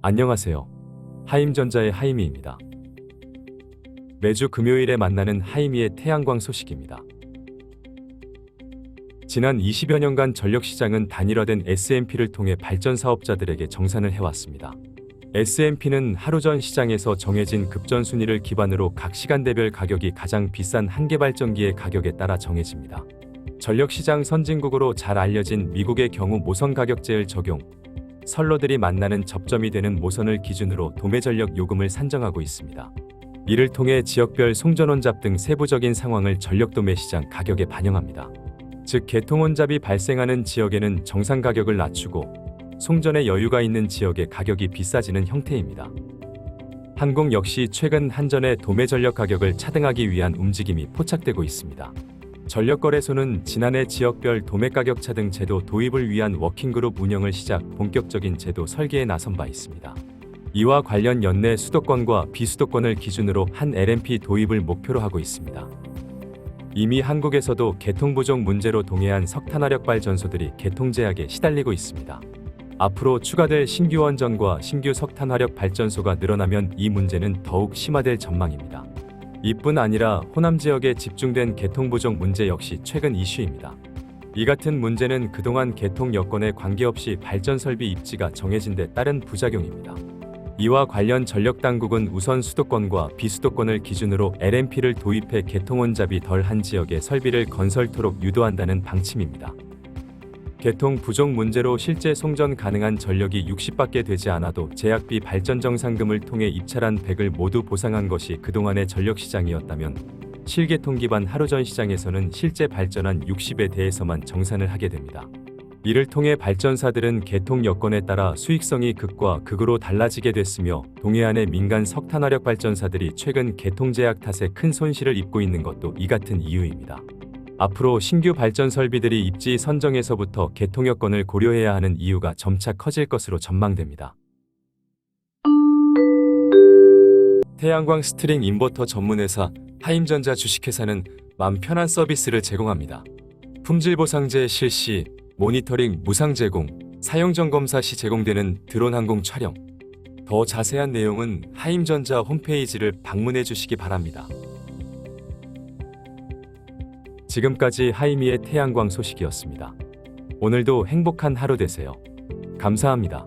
안녕하세요. 하임전자의 하이미입니다. 매주 금요일에 만나는 하이미의 태양광 소식입니다. 지난 20여 년간 전력시장은 단일화된 S&P를 통해 발전 사업자들에게 정산을 해왔습니다. S&P는 하루 전 시장에서 정해진 급전 순위를 기반으로 각 시간대별 가격이 가장 비싼 한계 발전기의 가격에 따라 정해집니다. 전력시장 선진국으로 잘 알려진 미국의 경우 모선 가격제를 적용, 선로들이 만나는 접점이 되는 모선을 기준으로 도매 전력 요금을 산정하고 있습니다. 이를 통해 지역별 송전원잡 등 세부적인 상황을 전력 도매 시장 가격에 반영합니다. 즉 개통원잡이 발생하는 지역에는 정상 가격을 낮추고 송전에 여유가 있는 지역의 가격이 비싸지는 형태입니다. 한국 역시 최근 한전의 도매 전력 가격을 차등하기 위한 움직임이 포착되고 있습니다. 전력거래소는 지난해 지역별 도매 가격 차 등 제도 도입을 위한 워킹그룹 운영을 시작 본격적인 제도 설계에 나선 바 있습니다. 이와 관련 연내 수도권과 비수도권을 기준으로 한 LMP 도입을 목표로 하고 있습니다. 이미 한국에서도 개통 부족 문제로 동해안 석탄화력 발전소들이 개통 제약에 시달리고 있습니다. 앞으로 추가될 신규 원전과 신규 석탄화력 발전소가 늘어나면 이 문제는 더욱 심화될 전망입니다. 이뿐 아니라 호남 지역에 집중된 개통 부족 문제 역시 최근 이슈입니다. 이 같은 문제는 그동안 개통 여건에 관계없이 발전 설비 입지가 정해진 데 따른 부작용입니다. 이와 관련 전력 당국은 우선 수도권과 비수도권을 기준으로 LMP를 도입해 개통원잡이 덜한 지역에 설비를 건설토록 유도한다는 방침입니다. 개통 부족 문제로 실제 송전 가능한 전력이 60밖에 되지 않아도 제약비 발전 정상금을 통해 입찰한 100을 모두 보상한 것이 그동안의 전력 시장이었다면 실개통 기반 하루전 시장에서는 실제 발전한 60에 대해서만 정산을 하게 됩니다. 이를 통해 발전사들은 개통 여건에 따라 수익성이 극과 극으로 달라지게 됐으며 동해안의 민간 석탄화력 발전사들이 최근 개통 제약 탓에 큰 손실을 입고 있는 것도 이 같은 이유입니다. 앞으로 신규 발전 설비들이 입지 선정에서부터 개통 여건을 고려해야 하는 이유가 점차 커질 것으로 전망됩니다. 태양광 스트링 인버터 전문회사 하임전자 주식회사는 맘 편한 서비스를 제공합니다. 품질 보상제 실시, 모니터링 무상 제공, 사용 점검사 시 제공되는 드론 항공 촬영. 더 자세한 내용은 하임전자 홈페이지를 방문해 주시기 바랍니다. 지금까지 하이미의 태양광 소식이었습니다. 오늘도 행복한 하루 되세요. 감사합니다.